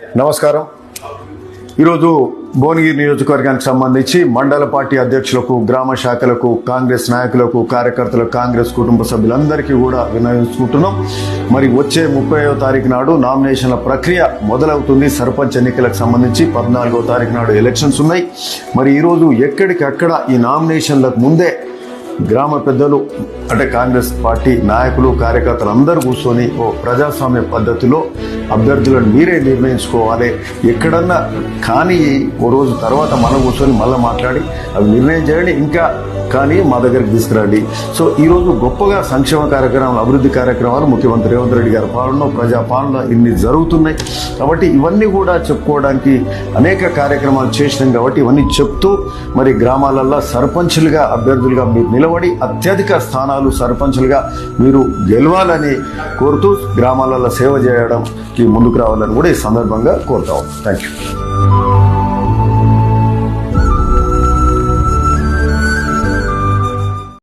నమస్కారం. ఈరోజు భువనగిరి నియోజకవర్గానికి సంబంధించి మండల పార్టీ అధ్యక్షులకు గ్రామ శాఖలకు కాంగ్రెస్ నాయకులకు కార్యకర్తలకు కాంగ్రెస్ కుటుంబ సభ్యులందరికీ కూడా వినియోగించుకుంటున్నాం మరి వచ్చే ముప్పైవ తారీఖు నాడు నామినేషన్ల ప్రక్రియ మొదలవుతుంది. సర్పంచ్ ఎన్నికలకు సంబంధించి పద్నాలుగో తారీఖు నాడు ఎలక్షన్స్ ఉన్నాయి. మరి ఈరోజు ఎక్కడికక్కడ ఈ నామినేషన్లకు ముందే గ్రామ పెద్దలు అంటే కాంగ్రెస్ పార్టీ నాయకులు కార్యకర్తలు అందరూ కూర్చొని ఓ ప్రజాస్వామ్య పద్ధతిలో అభ్యర్థులను మీరే నిర్ణయించుకోవాలి. ఎక్కడన్నా కానీ ఓ రోజు తర్వాత మనం కూర్చొని మళ్ళీ మాట్లాడి అవి నిర్ణయం చేయండి. ఇంకా కానీ మా దగ్గరికి తీసుకురండి. సో ఈరోజు గొప్పగా సంక్షేమ కార్యక్రమాలు అభివృద్ధి కార్యక్రమాలు ముఖ్యమంత్రి రేవంత్ రెడ్డి గారి పాలన ప్రజా పాలన ఇన్ని జరుగుతున్నాయి. కాబట్టి ఇవన్నీ కూడా చెప్పుకోవడానికి అనేక కార్యక్రమాలు చేసినాం కాబట్టి ఇవన్నీ చెప్తూ మరి గ్రామాలల్లో సర్పంచులుగా అభ్యర్థులుగా మీరు నిలబడి అత్యధిక స్థానాలు సర్పంచులుగా మీరు గెలవాలని కోరుతూ గ్రామాలలో సేవ చేయడానికి ముందుకు రావాలని కూడా ఈ సందర్భంగా కోరుతాం. Thank you